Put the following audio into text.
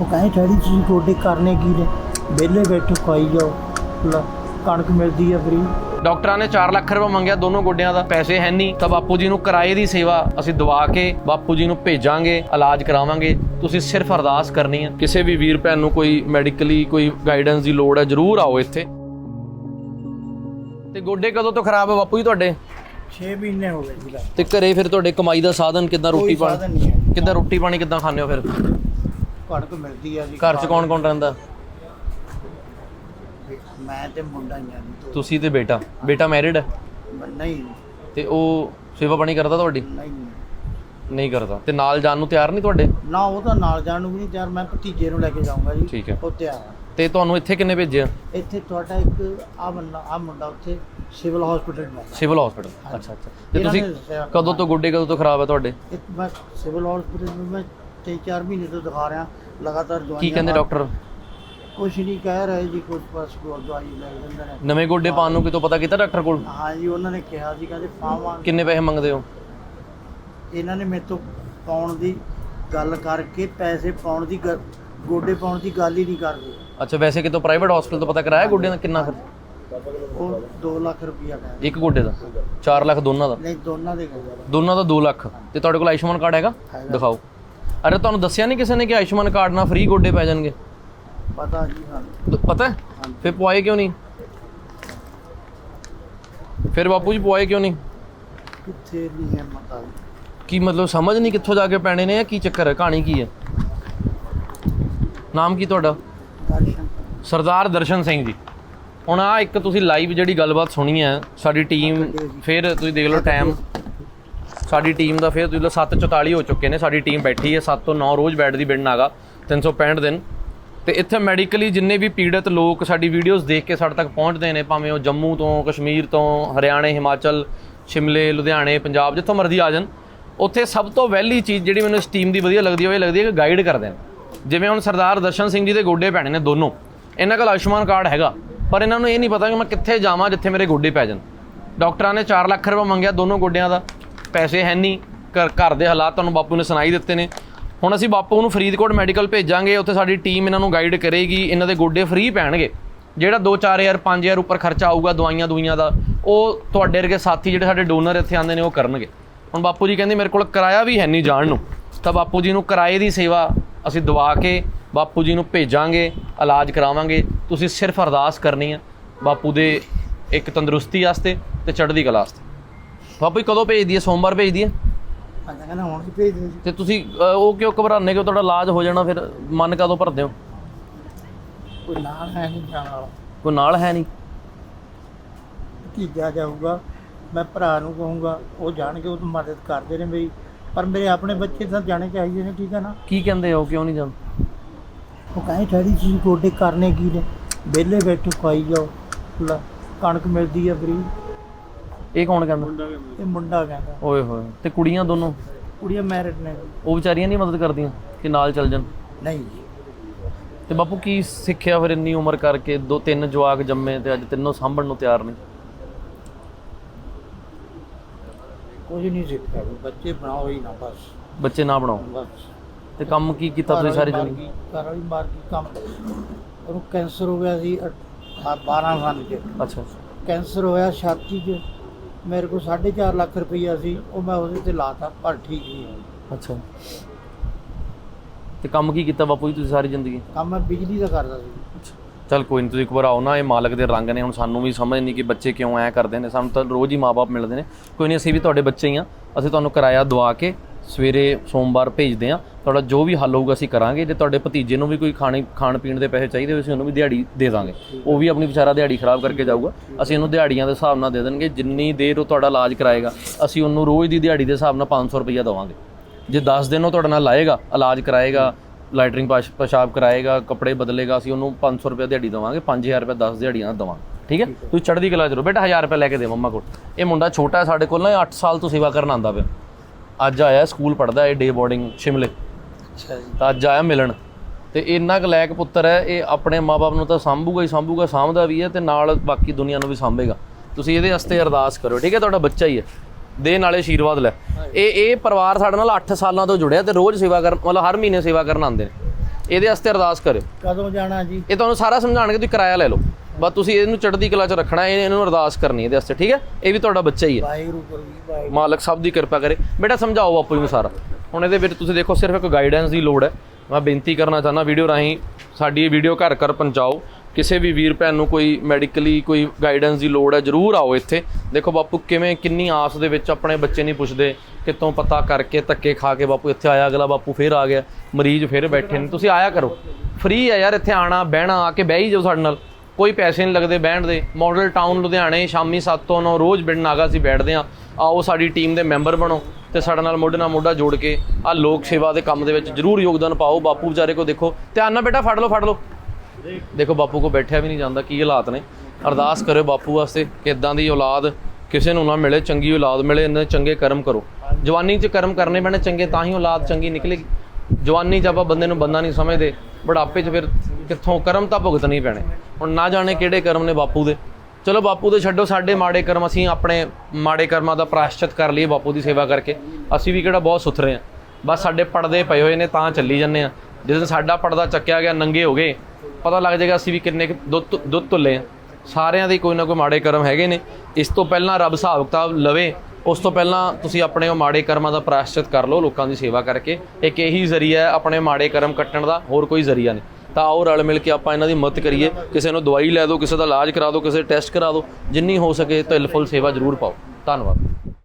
ਉਹ ਕਹਿੰਦੇ ਡੈਡੀ ਤੁਸੀਂ ਗੋਡੇ ਕਰਨੇ ਕੀ ਨੇ? ਵਿਹਲੇ ਬੈਠੋ ਖਾਈ ਜਾਓ। ਲੈ ਕਣਕ ਮਿਲਦੀ ਆ ਫਰੀ ਡਾਕਟਰਾਂ ਨੇ 4 ਲੱਖ ਰੁਪਏ ਮੰਗਿਆ ਦੋਨੋਂ ਗੋਡਿਆਂ ਦਾ। ਪੈਸੇ ਹੈ ਨਹੀਂ। ਤਾਂ ਬਾਪੂ ਜੀ ਨੂੰ ਕਿਰਾਏ ਦੀ ਸੇਵਾ ਅਸੀਂ ਦਵਾ ਕੇ ਬਾਪੂ ਜੀ ਨੂੰ ਭੇਜਾਂਗੇ ਇਲਾਜ ਕਰਾਵਾਂਗੇ। ਤੁਸੀਂ ਸਿਰਫ ਅਰਦਾਸ ਕਰਨੀ ਹੈ ਕਿਸੇ ਵੀ ਵੀਰ ਭੈਣ ਨੂੰ ਕੋਈ ਮੈਡੀਕਲੀ ਕੋਈ ਗਾਈਡੈਂਸ ਦੀ ਲੋੜ ਹੈ ਜਰੂਰ ਆਓ ਇੱਥੇ। ਤੇ ਗੋਡੇ ਕਦੋਂ ਤੋਂ ਖਰਾਬ ਹੈ ਬਾਪੂ ਜੀ ਤੁਹਾਡੇ? 6 ਮਹੀਨੇ ਹੋ ਗਏ ਜੀ ਤੇ ਘਰੇ ਫਿਰ ਤੁਹਾਡੇ ਕਮਾਈ ਦਾ ਸਾਧਨ ਕਿੱਦਾਂ ਰੋਟੀ ਪਾਣੀ? ਕਿੱਦਾਂ ਰੋਟੀ ਪਾਣੀ ਕਿੱਦਾਂ ਖਾਂਦੇ ਹੋ ਫਿਰ? ਕਣਕ ਮਿਲਦੀ ਆ ਜੀ ਘਰ 'ਚ ਕੌਣ ਕੌਣ ਰਹਿੰਦਾ? ਮੈਂ ਤੇ ਮੁੰਡਾ ਹੀ ਆ ਜੀ ਤੁਸੀਂ ਤੇ ਬੇਟਾ। ਬੇਟਾ ਮੈਰਿਡ ਹੈ ਨਹੀਂ। ਤੇ ਉਹ ਸੇਵਾ ਪਾਣੀ ਕਰਦਾ ਤੁਹਾਡੀ? ਨਹੀਂ। ਨਹੀਂ ਕਰਦਾ। ਤੇ ਨਾਲ ਜਾਣ ਨੂੰ ਤਿਆਰ ਨਹੀਂ ਤੁਹਾਡੇ? ਨਾ ਉਹ ਤਾਂ ਨਾਲ ਜਾਣ ਨੂੰ ਵੀ ਨਹੀਂ ਤਿਆਰ। ਮੈਂ ਭਤੀਜੇ ਨੂੰ ਲੈ ਕੇ ਜਾਊਂਗਾ ਜੀ। ਠੀਕ ਹੈ। ਉਹ ਤਿਆਰ ਆ। ਤੇ ਤੁਹਾਨੂੰ ਇੱਥੇ ਕਿੰਨੇ ਭੇਜਿਆ? ਇੱਥੇ ਤੁਹਾਡਾ ਇੱਕ ਆ ਬੰਦਾ ਆ ਮੁੰਡਾ ਉੱਥੇ ਸਿਵਲ ਹਸਪੀਟਲ ਮੈਂ ਸਿਵਲ ਹਸਪੀਟਲ ਅੱਛਾ ਅੱਛਾ। ਤੇ ਤੁਸੀਂ ਕਦੋਂ ਤੋਂ ਗੋਡੇ ਕਦੋਂ ਤੋਂ ਖਰਾਬ ਹੈ ਤੁਹਾਡੇ? ਮੈਂ ਸਿਵਲ ਹਸਪੀਟਲ ਨੂੰ ਮੈਂ 3-4 ਮਹੀਨੇ ਤੋਂ ਦਿਖਾ ਰਿਹਾ ਲਗਾਤਾਰ ਦਵਾਈਆਂ ਕੀ ਕਹਿੰਦੇ ਡਾਕਟਰ? ਕੁਛ ਨਹੀਂ ਕਹਿ ਰਹੇ ਜੀ ਕੁਝ ਬਸ ਕੋਈ ਦਵਾਈ ਲੈ ਲੈਂਦੇ ਨੇ। ਨਵੇਂ ਗੋਡੇ ਪਾਉਣ ਨੂੰ ਕਿਤੋਂ ਪਤਾ ਕੀਤਾ ਡਾਕਟਰ ਕੋਲ? ਹਾਂ ਜੀ ਉਹਨਾਂ ਨੇ ਕਿਹਾ ਸੀ ਕਹਿੰਦੇ ਪਾਵਾਂਗੇ ਕਿੰਨੇ ਪੈਸੇ ਮੰਗਦੇ ਹੋ? ਇਹਨਾਂ ਨੇ ਮੇਰੇ ਤੋਂ ਪਾਉਣ ਦੀ ਗੱਲ ਕਰਕੇ ਪੈਸੇ ਪਾਉਣ ਦੀ ਗੱਲ- ਗੋਡੇ ਪਾਉਣ ਦੀ ਗੱਲ ਹੀ ਨਹੀਂ ਕਰਦੇ। ਅੱਛਾ ਵੈਸੇ ਕਿਤੋਂ ਪ੍ਰਾਈਵੇਟ ਹਸਪੀਟਲ ਤੋਂ ਪਤਾ ਕਰਾਇਆ ਗੋਡਿਆਂ ਦਾ ਕਿੰਨਾ ਖਰਚ ਉਹ 2 ਲੱਖ ਰੁਪਇਆ ਕਹਿੰਦੇ ਇੱਕ ਗੋਡੇ ਦਾ? 4 ਲੱਖ ਦੋਨਾਂ ਦਾ? ਨਹੀਂ ਦੋਨਾਂ ਦੇ ਕਹਿੰਦੇ ਦੋਨਾਂ ਦਾ 2 ਲੱਖ। ਤੇ ਤੁਹਾਡੇ ਕੋਲ ਆਯੁਸ਼ਮਾਨ ਕਾਰਡ ਹੈਗਾ? ਹੈਗਾ। ਦਿਖਾਓ। ਅਰੇ ਤੁਹਾਨੂੰ ਦੱਸਿਆ ਨਹੀਂ ਕਿਸੇ ਨੇ ਕਿ ਆਯੁਸ਼ਮਾਨ ਕਾਰਡ ਨਾਲ ਫ੍ਰੀ ਗੋਡੇ ਪੈ ਜਾਣਗੇ? ਪਤਾ ਜੀ ਤ- ਪਤਾ ਹੈ? ਫਿਰ ਪਵਾਏ ਕਿਉਂ ਨਹੀਂ? ਫਿਰ ਬਾਪੂ ਜੀ ਪਵਾਏ ਕਿਉਂ ਨਹੀਂ? ਕਿੱਥੇ ਨਹੀਂ ਹੈ ਮਤਾ ਕੀ ਮਤਲਬ ਸਮਝ ਨਹੀਂ ਕਿੱਥੋਂ ਜਾ ਕੇ ਪੈਣੇ ਨੇ ਜਾਂ ਕੀ ਚੱਕਰ ਹੈ? ਕਹਾਣੀ ਕੀ ਹੈ? ਨਾਮ ਕੀ ਤੁਹਾਡਾ? ਦਰਸ਼ਨ। ਸਰਦਾਰ ਦਰਸ਼ਨ ਸਿੰਘ ਜੀ। ਹੁਣ ਆ ਇੱਕ ਤੁਸੀਂ ਲਾਈਵ ਜਿਹੜੀ ਗੱਲਬਾਤ ਸੁਣੀ ਹੈ ਸਾਡੀ ਟੀਮ ਫਿਰ ਤੁਸੀਂ ਦੇਖ ਲਓ ਟਾਈਮ ਸਾਡੀ ਟੀਮ ਦਾ ਫਿਰ ਤੁਸੀਂ ਲਓ 7:44 ਹੋ ਚੁੱਕੇ ਨੇ, ਸਾਡੀ ਟੀਮ ਬੈਠੀ ਹੈ 7 ਤੋਂ 9 ਰੋਜ਼ ਬੈਠਦੀ ਬਿਨ ਨਾਗਾ 365 ਦਿਨ। ਤੇ ਇੱਥੇ ਮੈਡੀਕਲੀ ਜਿੰਨੇ ਵੀ ਪੀੜਤ ਲੋਕ ਸਾਡੀ ਵੀਡੀਓਜ਼ ਦੇਖ ਕੇ ਸਾਡੇ ਤੱਕ ਪਹੁੰਚਦੇ ਨੇ, ਭਾਵੇਂ ਉਹ ਜੰਮੂ ਤੋਂ, ਕਸ਼ਮੀਰ ਤੋਂ, ਹਰਿਆਣੇ, ਹਿਮਾਚਲ, ਸ਼ਿਮਲੇ, ਲੁਧਿਆਣੇ, ਪੰਜਾਬ, ਜਿੱਥੋਂ ਮਰਜ਼ੀ ਆ ਜਾਣ, ਉੱਥੇ ਸਭ ਤੋਂ ਪਹਿਲੀ ਚੀਜ਼ ਜਿਹੜੀ ਮੈਨੂੰ ਇਸ ਟੀਮ ਦੀ ਵਧੀਆ ਲੱਗਦੀ ਹੈ, ਉਹ ਇਹ ਲੱਗਦੀ ਹੈ ਕਿ ਗਾਈਡ ਕਰਦੇ ਨੇ। ਜਿਵੇਂ ਹੁਣ ਸਰਦਾਰ ਦਰਸ਼ਨ ਸਿੰਘ ਜੀ ਦੇ ਗੋਡੇ ਪੈਣੇ ਨੇ ਦੋਨੋਂ, ਇਹਨਾਂ ਕੋਲ ਆਯੁਸ਼ਮਾਨ ਕਾਰਡ ਹੈਗਾ, ਪਰ ਇਹਨਾਂ ਨੂੰ ਇਹ ਨਹੀਂ ਪਤਾ ਕਿ ਮੈਂ ਕਿੱਥੇ ਜਾਵਾਂ ਜਿੱਥੇ ਮੇਰੇ ਗੋਡੇ ਪੈ ਜਾਣ। ਡਾਕਟਰਾਂ ਨੇ 4 ਲੱਖ ਰੁਪਏ ਮੰਗਿਆ ਦੋਨੋਂ ਗੋਡਿਆਂ ਦਾ। ਪੈਸੇ ਹੈ ਨਹੀਂ, ਘਰ ਘਰ ਦੇ ਹਾਲਾਤ ਤੁਹਾਨੂੰ ਬਾਪੂ ਨੇ ਸੁਣਾਈ ਦਿੱਤੇ ਨੇ। ਹੁਣ ਅਸੀਂ ਬਾਪੂ ਨੂੰ ਫਰੀਦਕੋਟ ਮੈਡੀਕਲ ਭੇਜਾਂਗੇ, ਉੱਥੇ ਸਾਡੀ ਟੀਮ ਇਹਨਾਂ ਨੂੰ ਗਾਈਡ ਕਰੇਗੀ, ਇਹਨਾਂ ਦੇ ਗੋਡੇ ਫ੍ਰੀ ਪੈਣਗੇ। ਜਿਹੜਾ 2-4000 5000 ਉੱਪਰ ਖਰਚਾ ਆਊਗਾ ਦਵਾਈਆਂ ਦੁਈਆਂ ਦਾ, ਉਹ ਤੁਹਾਡੇ ਵਰਗੇ ਸਾਥੀ ਜਿਹੜੇ ਸਾਡੇ ਡੋਨਰ ਇੱਥੇ ਆਉਂਦੇ ਨੇ, ਉਹ ਕਰਨਗੇ। ਹੁਣ ਬਾਪੂ ਜੀ ਕਹਿੰਦੇ ਮੇਰੇ ਕੋਲ ਕਿਰਾਇਆ ਵੀ ਹੈ ਨਹੀਂ ਜਾਣ ਨੂੰ। ਤਾਂ ਬਾਪੂ ਜੀ ਨੂੰ ਕਿਰਾਏ ਦੀ ਸੇਵਾ ਅਸੀਂ ਦਵਾ ਕੇ ਬਾਪੂ ਜੀ ਨੂੰ ਭੇਜਾਂਗੇ, ਇਲਾਜ ਕਰਾਵਾਂਗੇ। ਤੁਸੀਂ ਸਿਰਫ ਅਰਦਾਸ ਕਰਨੀ ਹੈ ਬਾਪੂ ਦੇ ਇੱਕ ਤੰਦਰੁਸਤੀ ਵਾਸਤੇ ਤੇ ਚੜ੍ਹਦੀ ਕਲਾ ਵਾਸਤੇ। ਬਾਪੂ ਜੀ ਕਦੋਂ ਭੇਜ ਦਈਏ ਸੋਮਵਾਰ ਭੇਜ ਦਈਏ ਅੱਜ ਕਹਿੰਦਾ ਹੁਣ ਵੀ ਭੇਜ ਦੇ ਜੀ। ਤੇ ਤੁਸੀਂ ਉਹ ਕਿਉਂ ਘਬਰਾਉਂਦੇ ਕਿ ਤੁਹਾਡਾ ਇਲਾਜ ਹੋ ਜਾਣਾ ਫਿਰ ਮਨ ਕਦੋਂ ਭਰਦੇ ਹੋ? ਕੋਈ ਨਾਲ ਹੈ ਨਹੀਂ ਜਾਣ ਵਾਲਾ। ਕੋਈ ਨਾਲ ਹੈ ਨਹੀਂ? ਭਤੀਜਾ ਜਾਊਗਾ ਮੈਂ ਭਰਾ ਨੂੰ ਕਹੂੰਗਾ ਉਹ ਜਾਣਗੇ ਉਹ ਮਦਦ ਕਰਦੇ ਨੇ ਮੇਰੀ। ਪਰ ਮੇਰੇ ਆਪਣੇ ਬੱਚੇ ਤਾਂ ਜਾਣੇ ਚਾਹੀਦੇ ਨੇ ਠੀਕ ਹੈ ਨਾ? ਕੀ ਕਹਿੰਦੇ ਹੋ ਕਿਉਂ ਨਹੀਂ ਜਾਂਦੇ ਉਹ ਕਹਿੰਦੇ ਡੈਡੀ ਤੁਸੀਂ ਗੋਡੇ ਕਰਨੇ ਕੀ ਨੇ? ਵਿਹਲੇ ਬੈਠੋ ਖਾਈ ਜਾਓ। ਲੈ ਕਣਕ ਮਿਲਦੀ ਆ ਫਰੀ ਇਹ ਕੌਣ ਕਹਿੰਦਾ? ਇਹ ਮੁੰਡਾ ਕਹਿੰਦਾ। ਓਏ ਹੋਏ ਤੇ ਕੁੜੀਆਂ ਦੋਨੋਂ? ਕੁੜੀਆਂ ਮੈਰਿਡ ਨੇ। ਉਹ ਵਿਚਾਰੀਆਂ ਨਹੀਂ ਮਦਦ ਕਰਦੀਆਂ ਕਿ ਨਾਲ ਚੱਲ ਜਾਣ? ਨਹੀਂ ਜੀ। ਤੇ ਬਾਪੂ ਕੀ ਸਿੱਖਿਆ ਫਿਰ ਇੰਨੀ ਉਮਰ ਕਰਕੇ? ਦੋ ਤਿੰਨ ਜਵਾਕ ਜੰਮੇ ਤੇ ਅੱਜ ਤਿੰਨੋਂ ਸਾਂਭਣ ਨੂੰ ਤਿਆਰ ਨਹੀਂ ਕੁਝ ਨਹੀਂ ਸਿੱਖਿਆ ਵੀ ਬੱਚੇ ਬਣਾਓ ਹੀ ਨਾ ਬਸ। ਬੱਚੇ ਨਾ ਬਣਾਓ। ਬਸ। ਤੇ ਕੰਮ ਕੀ ਕੀਤਾ ਤੁਸੀਂ ਸਾਰੀ ਜ਼ਿੰਦਗੀ? ਘਰ ਵਾਲੀ ਮਾਰ ਗਈ ਕੰਮ। ਉਹਨੂੰ ਕੈਂਸਰ ਹੋ ਗਿਆ ਸੀ ਅਠ- ਆ 12 ਸਾਲ ਚ। ਅੱਛਾ। ਕੈਂਸਰ ਹੋਇਆ ਛਾਤੀ 'ਚ। ਮੇਰੇ ਕੋਲ 4.5 ਲੱਖ ਰੁਪਈਆ ਸੀ ਉਹ ਮੈਂ ਉਹਦੇ ਤੇ ਲਾਤਾ ਪਰ ਠੀਕ ਨਹੀਂ ਹੋਈ। ਅੱਛਾ। ਤੇ ਕੰਮ ਕੀ ਕੀਤਾ ਬਾਪੂ ਜੀ ਤੁਸੀਂ ਸਾਰੀ ਜ਼ਿੰਦਗੀ? ਕੰਮ ਮੈਂ ਬਿਜਲੀ ਦਾ ਕਰਦਾ ਸੀ। ਚਲ ਕੋਈ ਨਹੀਂ ਤੁਸੀਂ ਘਬਰਾਓ ਨਾ ਇਹ ਮਾਲਕ ਦੇ ਰੰਗ ਨੇ ਹੁਣ ਸਾਨੂੰ ਵੀ ਸਮਝ ਨਹੀਂ ਕਿ ਬੱਚੇ ਕਿਉਂ ਐ ਕਰਦੇ ਨੇ ਸਾਨੂੰ ਤਾਂ ਰੋਜ਼ ਹੀ ਮਾਪੇ ਮਿਲਦੇ ਨੇ। ਕੋਈ ਨਹੀਂ ਅਸੀਂ ਵੀ ਤੁਹਾਡੇ ਬੱਚੇ ਹੀ ਆ ਅਸੀਂ ਤੁਹਾਨੂੰ ਕਿਰਾਇਆ ਦਵਾ ਕੇ ਸਵੇਰੇ ਸੋਮਵਾਰ ਭੇਜਦੇ ਆ। ਤੁਹਾਡਾ ਜੋ ਵੀ ਹੱਲ ਹੋਊਗਾ ਅਸੀਂ ਕਰਾਂਗੇ। ਜੇ ਤੁਹਾਡੇ ਭਤੀਜੇ ਨੂੰ ਵੀ ਕੋਈ ਖਾਣੇ ਖਾਣ ਪੀਣ ਦੇ ਪੈਸੇ ਚਾਹੀਦੇ ਹੋਏ ਅਸੀਂ ਉਹਨੂੰ ਵੀ ਦਿਹਾੜੀ ਦੇ ਦਾਂਗੇ। ਉਹ ਵੀ ਆਪਣੀ ਵਿਚਾਰਾ ਦਿਹਾੜੀ ਖਰਾਬ ਕਰਕੇ ਜਾਊਗਾ। ਅਸੀਂ ਉਹਨੂੰ ਦਿਹਾੜੀਆਂ ਦੇ ਹਿਸਾਬ ਨਾਲ ਦੇ ਦੇਣਗੇ। ਜਿੰਨੀ ਦੇਰ ਉਹ ਤੁਹਾਡਾ ਇਲਾਜ ਕਰਾਏਗਾ ਅਸੀਂ ਉਹਨੂੰ ਰੋਜ਼ ਦੀ ਦਿਹਾੜੀ ਦੇ ਹਿਸਾਬ ਨਾਲ 500 ਰੁਪਈਆ ਦੇਵਾਂਗੇ। ਜੇ 10 ਦਿਨ ਉਹ ਤੁਹਾਡੇ ਨਾਲ ਲਾਏਗਾ ਇਲਾਜ ਕਰਾਏਗਾ ਲਾਈਟਰਿੰਗ ਪਾਸ਼- ਪਿਸ਼ਾਬ ਕਰਾਏਗਾ ਕੱਪੜੇ ਬਦਲੇਗਾ ਅਸੀਂ ਉਹਨੂੰ 500 ਰੁਪਏ ਦਿਹਾੜੀ ਦੇਵਾਂਗੇ 5000 ਰੁਪਏ 10 ਦਿਹਾੜੀਆਂ ਦਾ ਦੇਵਾਂਗੇ। ਠੀਕ ਹੈ? ਤੁਸੀਂ ਚੜ੍ਹਦੀ ਕਲਾ ਕਰੋ ਬੇਟਾ 1000 ਰੁਪਏ ਲੈ ਕੇ ਦੇ ਮੰਮਾ ਕੋਲ। ਇਹ ਮੁੰਡਾ ਛੋਟਾ ਸਾਡੇ ਕੋਲ ਨਾ 8 ਸਾਲ ਤੋਂ ਸੇਵਾ ਕਰਨ ਆਂਦਾ ਪਿਆ। ਅੱਜ ਆਇਆ ਸਕੂਲ ਪੜਦਾ ਹੈ ਡੇ ਬੋਰਡਿੰਗ ਸ਼ਿਮਲੇ। ਅੱਛਾ ਜੀ। ਤਾਂ ਅੱਜ ਆਇਆ ਮਿਲਣ। ਤੇ ਇੰਨਾ ਕੁ ਲਾਇਕ ਪੁੱਤਰ ਹੈ ਇਹ ਆਪਣੇ ਮਾਪੇ ਨੂੰ ਤਾਂ ਸੰਭੂਗਾ ਹੀ ਸੰਭੂਗਾ ਸਾਂਭਦਾ ਵੀ ਹੈ ਤੇ ਨਾਲ ਬਾਕੀ ਦੁਨੀਆ ਨੂੰ ਵੀ ਸੰਭੇਗਾ। ਤੁਸੀਂ ਇਹਦੇ ਵਾਸਤੇ ਅਰਦਾਸ ਕਰੋ ਠੀਕ ਹੈ? ਤੁਹਾਡਾ ਬੱਚਾ ਹੀ ਹੈ। ਦੇ ਨਾਲੇ ਆਸ਼ੀਰਵਾਦ ਲੈ। ਇਹ ਇਹ ਪਰਿਵਾਰ ਸਾਡੇ ਨਾਲ 8 ਸਾਲਾਂ ਤੋਂ ਜੁੜਿਆ ਤੇ ਰੋਜ਼ ਸੇਵਾ ਕਰਨ ਮਤਲਬ ਹਰ ਮਹੀਨੇ ਸੇਵਾ ਕਰਨ ਆਉਂਦੇ ਨੇ। ਇਹਦੇ ਵਾਸਤੇ ਅਰਦਾਸ ਕਰਿਓ। ਕਦੋਂ ਜਾਣਾ ਜੀ? ਇਹ ਤੁਹਾਨੂੰ ਸਾਰਾ ਸਮਝਾਣਗੇ ਤੁਸੀਂ ਕਿਰਾਇਆ ਲੈ ਲਓ। ਬਸ ਤੁਸੀਂ ਇਹਨੂੰ ਚੜ੍ਹਦੀ ਕਲਾ 'ਚ ਰੱਖਣਾ ਇਹ- ਇਹਨੂੰ ਅਰਦਾਸ ਕਰਨੀ ਇਹਦੇ ਵਾਸਤੇ ਠੀਕ ਹੈ? ਇਹ ਵੀ ਤੁਹਾਡਾ ਬੱਚਾ ਹੀ ਹੈ। ਵਾਹਿਗੁਰੂ ਵਾਹਿਗੁਰੂ। ਮਾਲਕ ਸਭ ਦੀ ਕਿਰਪਾ ਕਰੇ। ਬੇਟਾ ਸਮਝਾਓ ਬਾਪੂ ਜੀ ਨੂੰ ਸਾਰਾ। ਹੁਣ ਇਹਦੇ ਵਿੱਚ ਤੁਸੀਂ ਦੇਖੋ ਸਿਰਫ ਇੱਕ ਗਾਈਡੈਂਸ ਦੀ ਲੋੜ ਹੈ। ਮੈਂ ਬੇਨਤੀ ਕਰਨਾ ਚਾਹੁੰਦਾ ਵੀਡੀਓ ਰਾਹੀਂ ਸਾਡੀ ਇਹ ਵੀਡੀਓ ਘਰ ਘਰ ਪਹੁੰਚਾਓ। ਕਿਸੇ ਵੀ ਵੀਰ ਭੈਣ ਨੂੰ ਕੋਈ ਮੈਡੀਕਲੀ ਕੋਈ ਗਾਈਡੈਂਸ ਦੀ ਲੋੜ ਹੈ, ਜਰੂਰ ਆਓ ਇੱਥੇ। ਦੇਖੋ ਬਾਪੂ, ਕਿਵੇਂ, ਕਿੰਨੀ ਆਸ ਦੇ ਵਿੱਚ ਆਪਣੇ ਬੱਚੇ ਨਹੀਂ ਪੁੱਛਦੇ ਕਿਤੋਂ ਪਤਾ ਕਰਕੇ ਧੱਕੇ ਖਾ ਕੇ ਬਾਪੂ ਇੱਥੇ ਆਇਆ, ਅਗਲਾ ਬਾਪੂ ਫੇਰ ਆ ਗਿਆ, ਮਰੀਜ਼ ਫੇਰ ਬੈਠੇ ਨੇ। ਤੁਸੀਂ ਆਇਆ ਕਰੋ। ਫ੍ਰੀ ਹੈ ਯਾਰ ਇੱਥੇ ਆਣਾ, ਬਹਿਣਾ, ਆ ਕੇ ਬਹਿ ਹੀ ਜਾਓ ਸਾਡੇ ਨਾਲ। ਕੋਈ ਪੈਸੇ ਨਹੀਂ ਲੱਗਦੇ ਬੈਠਣ ਦੇ। ਮਾਡਲ ਟਾਊਨ ਲੁਧਿਆਣੇ, ਸ਼ਾਮੀ 7 ਤੋਂ 9 ਰੋਜ਼ ਬਿੰਡ ਨਾਗਾ ਅਸੀਂ ਬੈਠਦੇ ਆ ਆਓ ਸਾਡੀ ਟੀਮ ਦੇ ਮੈਂਬਰ ਬਣੋ। ਤੇ ਸਾਡੇ ਨਾਲ ਮੋਢੇ ਨਾਲ ਮੋਢਾ ਜੋੜ ਕੇ ਆ ਲੋਕ ਸੇਵਾ ਦੇ ਕੰਮ ਦੇ ਵਿੱਚ ਜਰੂਰ ਯੋਗਦਾਨ ਪਾਓ। ਬਾਪੂ ਵਿਚਾਰੇ ਕੋ ਦੇਖੋ, ਧਿਆਨ ਨਾਲ ਬੇਟਾ ਫੜ ਲਓ ਫੜ ਲਓ। ਦੇਖੋ, ਬਾਪੂ ਕੋ ਬੈਠਿਆ ਵੀ ਨਹੀਂ ਜਾਂਦਾ, ਕੀ ਹਾਲਾਤ ਨੇ। ਅਰਦਾਸ ਕਰਿਓ ਬਾਪੂ ਵਾਸਤੇ ਕਿ ਇਦਾਂ ਦੀ ਔਲਾਦ ਕਿਸੇ ਨੂੰ ਨਾ ਮਿਲੇ, ਚੰਗੀ ਔਲਾਦ ਮਿਲੇ ਇਹਨਾਂ ਚੰਗੇ ਕਰਮ ਕਰੋ। ਜਵਾਨੀ 'ਚ ਕਰਮ ਕਰਨੇ ਪੈਣੇ ਚੰਗੇ, ਤਾਂ ਹੀ ਔਲਾਦ ਚੰਗੀ ਨਿਕਲੇਗੀ। ਜਵਾਨੀ 'ਚ ਆਪਾਂ ਬੰਦੇ ਨੂੰ ਬੰਦਾ ਨਹੀਂ ਸਮਝਦੇ, ਬੁਢਾਪੇ 'ਚ ਫਿਰ ਕਿੱਥੋਂ ਕਰਮ ਤਾਂ ਭੁਗਤਣੇ ਹੀ ਪੈਣੇ। ਹੁਣ ਨਾ ਜਾਣੇ ਕਿਹੜੇ ਕਰਮ ਨੇ ਬਾਪੂ ਦੇ। ਚਲੋ ਬਾਪੂ ਦੇ ਛੱਡੋ, ਸਾਡੇ ਮਾੜੇ ਕਰਮ ਅਸੀਂ ਆਪਣੇ ਮਾੜੇ ਕਰਮਾਂ ਦਾ ਪ੍ਰਾਸ਼ਚਿਤ ਕਰ ਲਈਏ ਬਾਪੂ ਦੀ ਸੇਵਾ ਕਰਕੇ। ਅਸੀਂ ਵੀ ਕਿਹੜਾ ਬਹੁਤ ਸੁਥਰੇ ਆ ਬਸ ਸਾਡੇ ਪਰਦੇ ਪਏ ਹੋਏ ਨੇ, ਤਾਂ ਚੱਲੀ ਜੰਨੇ ਆ ਦਿਨ ਸਾਡਾ ਪਰਦਾ ਚੱਕਿਆ ਗਿਆ, ਨੰਗੇ ਹੋ ਗਏ, ਪਤਾ ਲੱਗ ਜਾਏਗਾ ਅਸੀਂ ਵੀ ਕਿੰਨੇ ਕੁ ਦੁੱਧ ਦੁੱਧ ਤੁੱਲੇ ਆ ਸਾਰਿਆਂ ਦੇ ਕੋਈ ਨਾ ਕੋਈ ਮਾੜੇ ਕਰਮ ਹੈਗੇ ਨੇ। ਇਸ ਤੋਂ ਪਹਿਲਾਂ ਰੱਬ ਹਿਸਾਬ ਕਿਤਾਬ ਲਵੇ, ਉਸ ਤੋਂ ਪਹਿਲਾਂ ਤੁਸੀਂ ਆਪਣੇ ਉਹ ਮਾੜੇ ਕਰਮਾਂ ਦਾ ਪ੍ਰਾਸ਼ਚਿਤ ਕਰ ਲਓ ਲੋਕਾਂ ਦੀ ਸੇਵਾ ਕਰਕੇ। ਇੱਕ ਇਹੀ ਜ਼ਰੀਆ ਹੈ ਆਪਣੇ ਮਾੜੇ ਕਰਮ ਕੱਟਣ ਦਾ, ਹੋਰ ਕੋਈ ਜ਼ਰੀਆ ਨਹੀਂ। ਤਾਂ ਆਓ ਰਲ ਮਿਲ ਕੇ ਆਪਾਂ ਇਹਨਾਂ ਦੀ ਮਦਦ ਕਰੀਏ। ਕਿਸੇ ਨੂੰ ਦਵਾਈ ਲੈ ਦਿਓ, ਕਿਸੇ ਦਾ ਇਲਾਜ ਕਰਾ ਦਿਓ, ਕਿਸੇ ਟੈਸਟ ਕਰਾ ਦਿਓ। ਜਿੰਨੀ ਹੋ ਸਕੇ ਤਿਲ ਸੇਵਾ ਜ਼ਰੂਰ ਪਾਓ। ਧੰਨਵਾਦ।